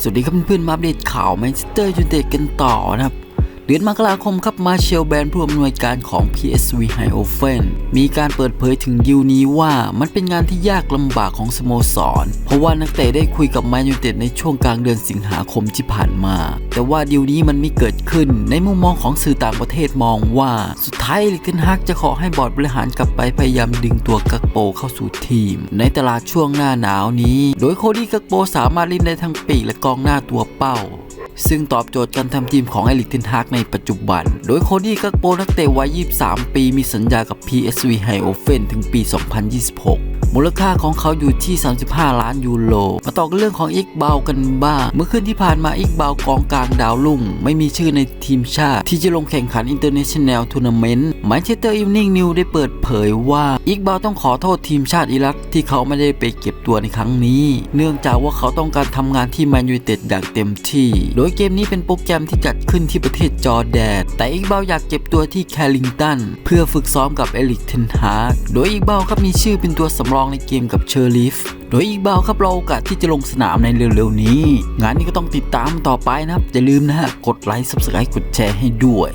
สวัสดีครับเพื่อนๆมาอัปเดตข่าวแมนเชสเตอร์ยูไนเต็ดกันต่อนะครับ เดือนมกราคมครับมาเชลแบนผู้อำนวยการของ PSV h i o f e n มีการเปิดเผยถึงดิวนี้ว่ามันเป็นงานที่ยากลำบากของสโมสร เพราะว่านักเตะได้คุยกับแมนยูเต็ดในช่วงกลางเดือนสิงหาคมที่ผ่านมา แต่ว่าดิวนี้มันไม่เกิดขึ้น ในมุมมองของสื่อต่างประเทศมองว่า สุดท้ายเอลิกเทนฮากจะขอให้บอร์ดบริหารกลับไปพยายามดึงตัวกักโปเข้าสู่ทีม ในตลาดช่วงหน้าหนาวนี้ โดยโคดี้กักโปสามารถเล่นได้ทั้งปีกและกองหน้าตัวเป้า ซึ่งตอบโจทย์การทำทีมของเอลิกเทนฮากในปัจจุบัน โดยโคดี้กักโปนักเตะวัย 23 ปีมีสัญญากับ PSV h i o f e n ถึงปี 2026 มูลค่าของเขาอยู่ที่ 35 ล้านยูโร มาต่อกันเรื่องของอิกบากันบ้าง เมื่อคืนที่ผ่านมาอิกบากองกลางดาวรุ่ง ไม่มีชื่อในทีมชาติ ที่จะลงแข่งขัน International Tournament แมนเชสเตอร์อีวนิ่งนิวได้เปิดเผยว่าอิกบาต้องขอโทษทีมชาติอิรักที่เขาไม่ได้ไปเก็บตัวในครั้งนี้ เนื่องจากว่าเขาต้องการทำงานที่แมนยูเต็ดอย่างเต็มที่ โดยเกมนี้เป็นโปรแกรมที่จัดขึ้นที่ประเทศจอร์แดน แต่อิกเบาอยากเก็บตัวที่แคลิงตัน เพื่อฝึกซ้อมกับเอลิกเทนฮากโดยอิกเบาครับมีชื่อเป็นตัวสำรองในเกมกับเชอร์ลิฟโดยอีกบาวครับเราโอกาสที่จะลงสนามในเร็วๆนี้ งานนี้ก็ต้องติดตามต่อไปนะครับ อย่าลืมนะฮะ กดไลค์ subscribe กดแชร์ให้ด้วย